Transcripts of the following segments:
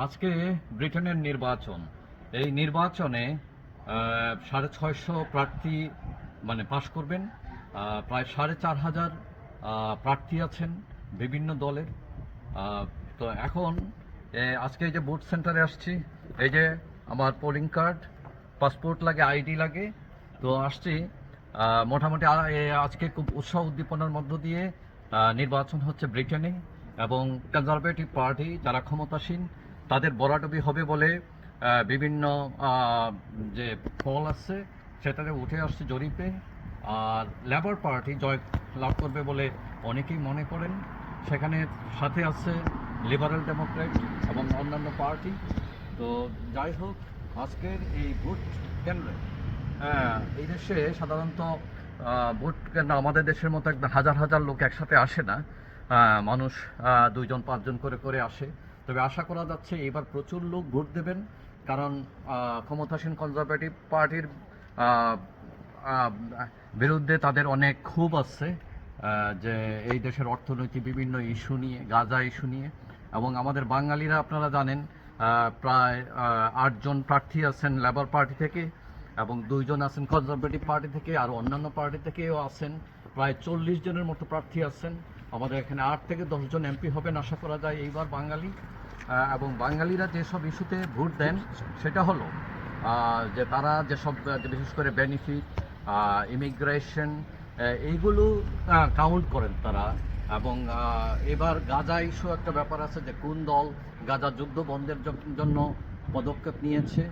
আজকে ব্রিটেনের নির্বাচন। এই নির্বাচনে সাড়ে ছয়শো প্রার্থী মানে পাশ করবেন। প্রায় সাড়ে চার হাজার প্রার্থী আছেন বিভিন্ন দলের। তো এখন আজকে এই যে ভোট সেন্টারে আসছি, এই যে আমার পোলিং কার্ড পাসপোর্ট লাগে আইডি লাগে, তো আসছি। মোটামুটি আজকে খুব উৎসাহ উদ্দীপনার মধ্য দিয়ে নির্বাচন হচ্ছে ব্রিটেনে এবং কনজারভেটিভ পার্টি যারা ক্ষমতাসীন তাদের বরাডবি হবে বলে বিভিন্ন যে ফল আছে, সেটাতে উঠে আসছে জরিপে। আর লেবার পার্টি জয় লাভ করবে বলে অনেকেই মনে করেন। সেখানে সাথে আছে লিবারেল ডেমোক্রেট এবং অন্যান্য পার্টি। তো যাই হোক, আজকের এই ভোট কেন্দ্রে এই দেশে সাধারণত ভোট কেন্দ্র আমাদের দেশের মতো একদম হাজার হাজার লোক একসাথে আসে না। মানুষ দুইজন, পাঁচজন করে করে আসে। তবে আশা করা যাচ্ছে এবার প্রচুর লোক ভোট দেবেন, কারণ ক্ষমতাসীন কনজারভেটিভ পার্টির বিরুদ্ধে তাদের অনেক ক্ষোভ আছে যে এই দেশের অর্থনৈতিক বিভিন্ন ইস্যু নিয়ে, গাজা ইস্যু নিয়ে, এবং আমাদের বাঙালিরা আপনারা জানেন প্রায় আটজন প্রার্থী আছেন লেবার পার্টি থেকে, এবং দুইজন আছেন কনজারভেটিভ পার্টি থেকে, আর অন্যান্য পার্টি থেকেও আছেন, প্রায় চল্লিশ জনের মতো প্রার্থী আছেন। আমাদের এখানে আট থেকে দশজন এমপি হবেন, আশা করা যায় এইবার বাঙালি। এবং বাঙালিরা যেসব ইস্যুতে ভোট দেন, সেটা হলো যে তারা যেসব বিশেষ করে বেনিফিট ইমিগ্রেশন এইগুলো কাউন্ট করেন তারা। এবং এবার গাজা ইস্যু একটা ব্যাপার আছে যে কোন দল গাজা যুদ্ধ বন্ধের জন্য পদক্ষেপ নিয়েছে।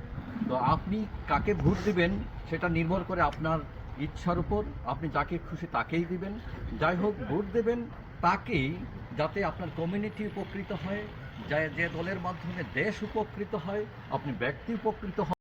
তো আপনি কাকে ভোট দিবেন, সেটা নির্ভর করে আপনার ইচ্ছার উপর। আপনি যাকে খুশি তাকেই দিবেন। যাই হোক, ভোট দেবেন তাকেই যাতে আপনার কমিউনিটি উপকৃত হয়, যা, যে দলের মাধ্যমে দেশ উপকৃত হয়, আপনি ব্যক্তি উপকৃত হন।